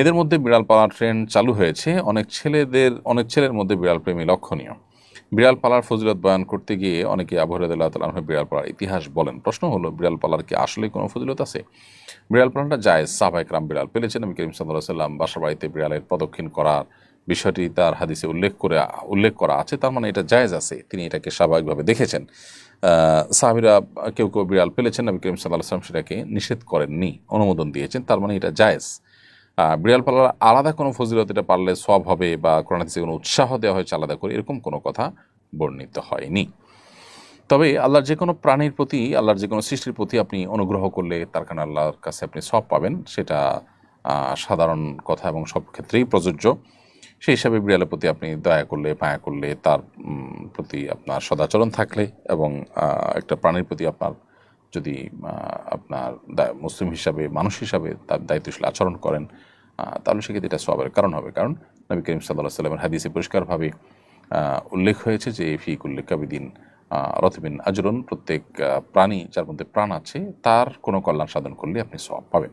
এদের মধ্যে বিড়াল পালার ট্রেন্ড চালু হয়েছে। অনেক ছেলেদের, অনেক ছেলের মধ্যে বিড়াল প্রেমী লক্ষণীয়। বিড়াল পালার ফজিলত বয়ান করতে গিয়ে অনেকে আবহরদুল্লাহ তালাহ বিড়াল পালার ইতিহাস বলেন। প্রশ্ন হলো, বিড়াল পালার কি আসলে কোনো ফজিলত আছে? বিড়াল পালাটা যায় সাহবাইকরাম বিড়াল পেলেছেন। আমি করিম সাল্লাহ সাল্লাম বাসা বাড়িতে বিড়ালের প্রদক্ষিণ করার বিষয়টি তার হাদিসে উল্লেখ করে, উল্লেখ করা আছে। তার মানে এটা জায়েজ আছে, তিনি এটাকে স্বাভাবিকভাবে দেখেছেন। সাহাবিরা কেউ কেউ বিড়াল পেলেছেন। নবী করিম সাল্লাহ সাল্লাম সেটাকে নিষেধ করেননি, অনুমোদন দিয়েছেন। তার মানে এটা জায়েজ। বিড়াল পালার আলাদা কোনো ফজিলত এটা পারলে সব হবে বা কোরআনাদিসে কোনো উৎসাহ দেওয়া হয়েছে আলাদা করে, এরকম কোনো কথা বর্ণিত হয়নি। তবে আল্লাহর যে কোনো প্রাণীর প্রতি, আল্লাহর যে কোনো সৃষ্টির প্রতি আপনি অনুগ্রহ করলে তার কারণে আল্লাহর কাছে আপনি সব পাবেন, সেটা সাধারণ কথা এবং সব ক্ষেত্রেই প্রযোজ্য। সেই হিসাবে বিড়ালের প্রতি আপনি দয়া করলে, মায়া করলে তার প্রতি আপনার সদাচরণ থাকলে এবং একটা প্রাণীর প্রতি আপনার যদি আপনার মুসলিম হিসাবে, মানুষ হিসাবে তার দায়িত্বশীল আচরণ করেন তাহলে সেক্ষেত্রে এটা সবের কারণ হবে। কারণ নবী করিম সাল্লাহ সাল্লামের হাদিসে পরিষ্কারভাবে উল্লেখ হয়েছে যে, ফিক উল্লেখ কাবিদিন রথবিন আজরুন, প্রত্যেক প্রাণী যার মধ্যে প্রাণ আছে, তার কোনো কল্যাণ সাধন করলে আপনি সব পাবেন।